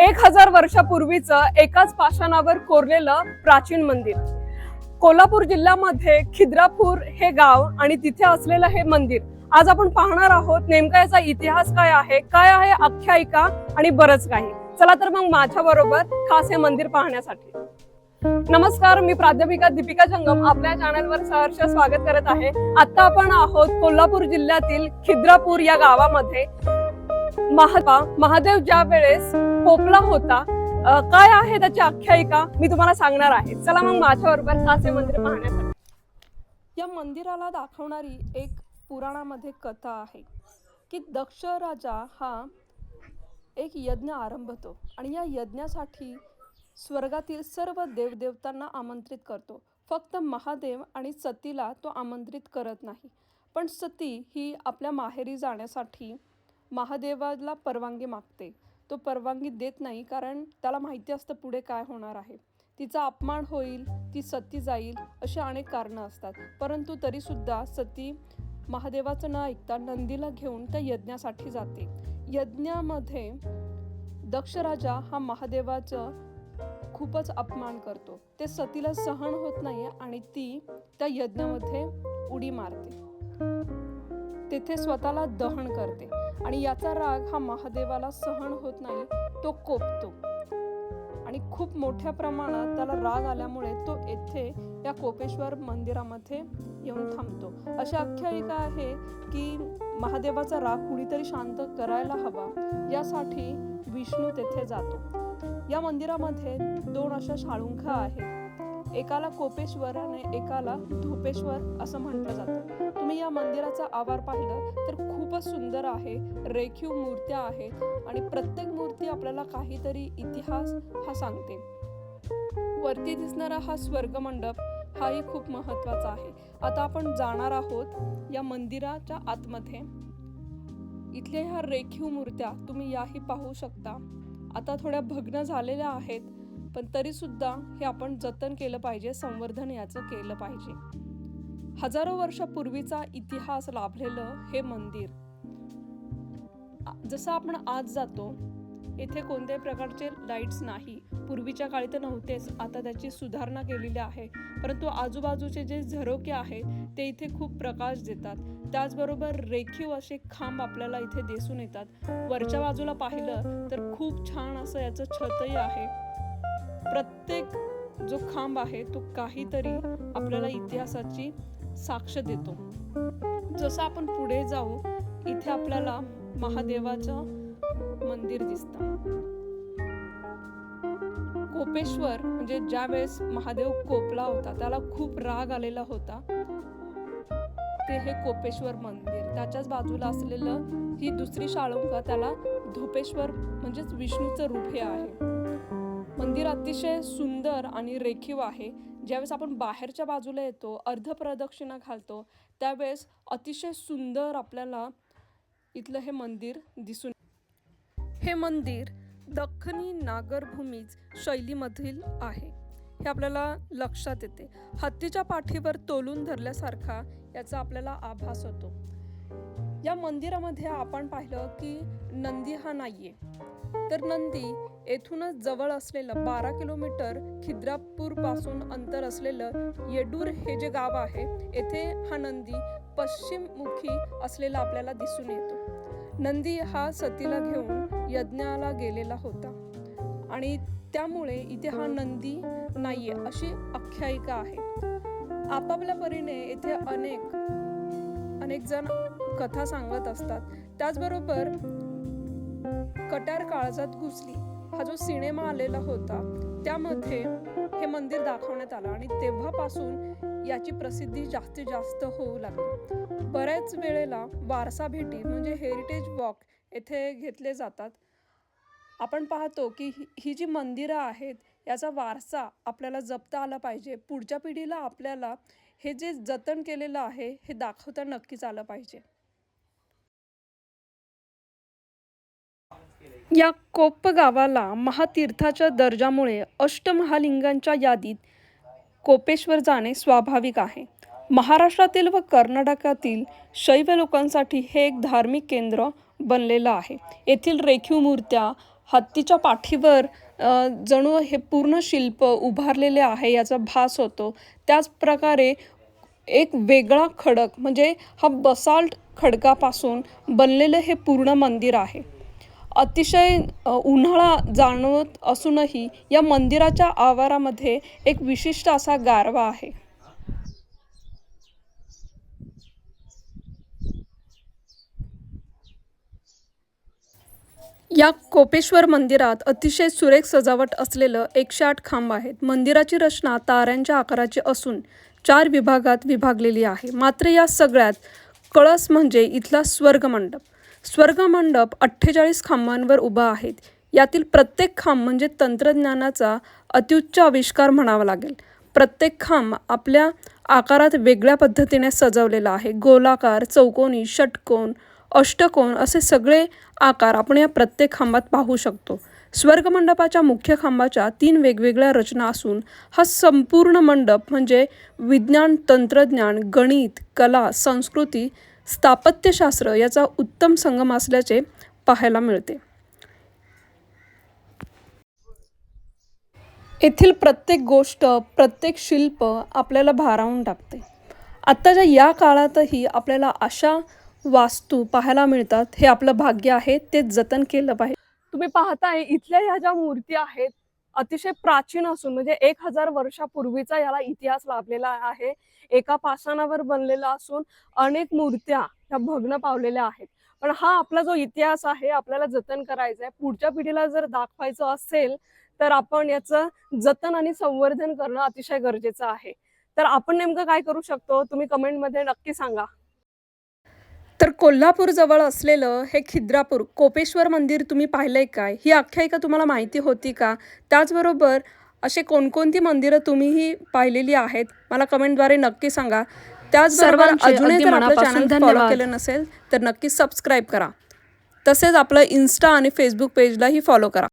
एक हजार वर्षापूर्वीचं एकाच पाषाणावर कोरलेलं प्राचीन मंदिर. कोल्हापूर जिल्ह्यामध्ये खिद्रापूर हे गाव आणि तिथे असलेलं हे मंदिर. आज आपण पाहणार आहोत नेमका याचा इतिहास काय आहे काय आहे आख्यायिका आणि बरंच काही. चला तर मग माझ्या बरोबर खास हे मंदिर पाहण्यासाठी. नमस्कार मी प्राध्यापिका दीपिका जंगम. आपल्या चॅनलवर सहर्ष स्वागत करत आहे. आता आपण आहोत कोल्हापूर जिल्ह्यातील खिद्रापूर या गावामध्ये. महात्मा महादेव ज्या वेळेस पोपला होता काय आहे त्याची आख्यायिका? मी तुम्हाला सांगणार आहे. चला मग माझ्या बरोबर मंदिर पाहण्यासाठी. या मंदिराला दाखवणारी एक पुराणामध्ये कथा आहे की दक्ष राजा हा एक यज्ञ आरंभतो आणि या यज्ञासाठी स्वर्गातील सर्व देवदेवतांना आमंत्रित करतो. फक्त महादेव आणि सतीला तो आमंत्रित करत नाही. पण सती ही आपल्या माहेरी जाण्यासाठी महादेवाला परवानगी मागते. तो परवानगी देत नाही कारण त्याला माहिती असतं पुढे काय होणार आहे. तिचा अपमान होईल ती सती जाईल अशी अनेक कारणं असतात. परंतु तरीसुद्धा सती महादेवाचं न ऐकता नंदीला घेऊन त्या यज्ञासाठी जाते. यज्ञामध्ये दक्षराजा हा महादेवाचं खूपच अपमान करतो. ते सतीला सहन होत नाही आणि ती त्या यज्ञामध्ये उडी मारते. तेथे स्वतःला दहन करते. आणि याचा राग हा महादेवाला सहन होत नाही तो कोपतो. आणि खूप मोठ्या प्रमाणात त्याला राग आल्यामुळे तो येथे या कोपेश्वर मंदिरामध्ये येऊन थांबतो. अशी आख्यायिका आहे की महादेवाचा राग कुणीतरी शांत करायला हवा यासाठी विष्णू तेथे जातो. या मंदिरामध्ये दोन अशा शाळुंखा आहेत. एकाला कोपेश्वर आणि एकाला धोपेश्वर असं म्हटलं जातं. तुम्ही या मंदिराचा आवार पाहिलं तर खूपच सुंदर आहे रेखीव मूर्त्या आहेत आणि प्रत्येक मूर्ती आपल्याला काहीतरी इतिहास हा सांगते. वरती दिसणारा हा स्वर्गमंडप हाही खूप महत्त्वाचा आहे. आता आपण जाणार आहोत या मंदिराच्या आतमध्ये. इथल्या ह्या रेखीव मूर्त्या तुम्ही याही पाहू शकता. आता थोड्या भग्न झालेल्या आहेत पण तरीसुद्धा हे आपण जतन केलं पाहिजे संवर्धन याचं केलं पाहिजे. हजारो वर्षापूर्वीचा इतिहास लाभलेलं हे मंदिर. जसं आपण आज जातो येथे कोणत्याही प्रकारचे लाईट्स नाही. पूर्वीच्या काळी तर नव्हतेच आता त्याची सुधारणा केलेली आहे. परंतु आजूबाजूचे जे झरोके आहेत ते इथे खूप प्रकाश देतात. त्याचबरोबर रेखीव असे खांब आपल्याला इथे दिसून येतात. वरच्या बाजूला पाहिलं तर खूप छान असं याचं छतही आहे. प्रत्येक जो खांब आहे तो काहीतरी आपल्याला इतिहासाची साक्ष देतो. जसं आपण पुढे जाऊ इथे आपल्याला महादेवाचं मंदिर दिसतं. कोपेश्वर म्हणजे ज्या वेळेस महादेव कोपला होता त्याला खूप राग आलेला होता. ते हे कोपेश्वर मंदिर. त्याच्याच बाजूला असलेलं ही दुसरी शाळुंका त्याला धोपेश्वर म्हणजेच विष्णूचं रूप हे आहे. मंदिर अतिशय सुंदर आणि रेखीव आहे. ज्यावेळेस आपण बाहेरच्या बाजूला येतो अर्ध प्रदक्षिणा घालतो त्यावेळेस अतिशय सुंदर आपल्याला इथलं हे मंदिर दिसून हे मंदिर दख्खनी नागरभूमीज शैलीमधील आहे. हे आपल्याला लक्षात येते. हत्तीच्या पाठीवर तोलून धरल्यासारखा याचा आपल्याला आभास होतो. या मंदिरामध्ये आपण पाहिलं की नंदी हा नाही आहे तर नंदी येथूनच जवळ असलेलं बारा किलोमीटर खिद्रापूरपासून अंतर असलेलं येडूर हे जे गाव आहे येथे हा नंदी पश्चिममुखी असलेला आपल्याला दिसून येतो. नंदी हा सतीला घेऊन यज्ञाला गेलेला होता आणि त्यामुळे इथे हा नंदी नाहीये अशी आख्यायिका आहे. आपापल्या परीने येथे अनेक अनेक जण कथा सांगत असतात. त्याचबरोबर कटार काळजात घुसली. हा जो सिनेमा आलेला होता त्यामध्ये हे मंदिर दाखवण्यात आलं आणि तेव्हापासून याची प्रसिद्धी जास्तीत जास्त होऊ लागली. बऱ्याच वेळेला वारसा भेटी म्हणजे हेरिटेज वॉक येथे घेतले जातात. आपण पाहतो की ही- ही जी मंदिरं आहेत याचा वारसा आपल्याला जपता आला पाहिजे. पुढच्या पिढीला आपल्याला हे जे जतन केलेलं आहे हे दाखवता नक्कीच आलं पाहिजे. या कोप्प गावाला महातीर्थाच्या दर्जामुळे अष्टमहालिंगांच्या यादीत कोपेश्वर जाणे स्वाभाविक आहे. महाराष्ट्रातील व कर्नाटकातील शैव लोकांसाठी हे एक धार्मिक केंद्र बनलेलं आहे. येथील रेखीव मूर्त्या हत्तीच्या पाठीवर जणू हे पूर्ण शिल्प उभारलेले आहे याचा भास होतो. त्याचप्रकारे एक वेगळा खडक म्हणजे हा बसाल्ट खडकापासून बनलेलं हे पूर्ण मंदिर आहे. अतिशय उन्हाळा जाणवत असूनही या मंदिराच्या आवारामध्ये एक विशिष्ट असा गारवा आहे. या कोपेश्वर मंदिरात अतिशय सुरेख सजावट असलेलं एकशे आठ खांब आहेत. मंदिराची रचना ताऱ्यांच्या आकाराची असून चार विभागात विभागलेली आहे. मात्र या सगळ्यात कळस म्हणजे इथला स्वर्गमंडप. स्वर्गमंडप अठ्ठेचाळीस खांबांवर उभा आहेत. यातील प्रत्येक खांब म्हणजे तंत्रज्ञानाचा अत्युच्च आविष्कार म्हणावा लागेल. प्रत्येक खांब आपल्या आकारात वेगळ्या पद्धतीने सजवलेला आहे. गोलाकार चौकोनी षटकोन अष्टकोन असे सगळे आकार आपण या प्रत्येक खांबात पाहू शकतो. स्वर्गमंडपाच्या मुख्य खांबाच्या तीन वेगवेगळ्या रचना असून हा संपूर्ण मंडप म्हणजे विज्ञान तंत्रज्ञान गणित कला संस्कृती स्थापत्यशास्त्र याचा उत्तम संगम असल्याचे पाहायला मिळते. येथील प्रत्येक गोष्ट प्रत्येक शिल्प आपल्याला भारावून टाकते. आत्ताच्या या काळातही आपल्याला अशा वास्तू पाहायला मिळतात. हे आपलं भाग्य आहे ते जतन केलं पाहिजे. तुम्ही पाहताय इथल्या ह्या ज्या मूर्ती आहेत अतिशय प्राचीन असून म्हणजे एक हजार वर्षापूर्वीचा याला इतिहास लाभलेला आहे. एका पाषाणावर बनलेला असून अनेक मूर्त्या ह्या भग्न पावलेल्या आहेत. पण हा आपला जो इतिहास आहे आपल्याला जतन करायचा आहे पुढच्या पिढीला जर दाखवायचं असेल तर आपण याचं जतन आणि संवर्धन करणं अतिशय गरजेचं आहे. तर आपण नेमकं काय करू शकतो? तुम्ही कमेंटमध्ये नक्की सांगा. तर कोल्हापूर जवळ असलेलं हे खिद्रापूर कोपेश्वर मंदिर तुम्ही पाहिलंय काय? ही आख्यायिका तुम्हाला माहिती होती का? त्याचबरोबर असे कोणकोणती मंदिरं तुम्हीही पाहिलेली आहेत? मला कमेंटद्वारे नक्की सांगा. त्याचबरोबर अजूनही जर आपलं चॅनल फॉलो. केलं नसेल तर नक्की सबस्क्राईब करा. तसेच आपलं इन्स्टा आणि फेसबुक पेजलाही फॉलो करा.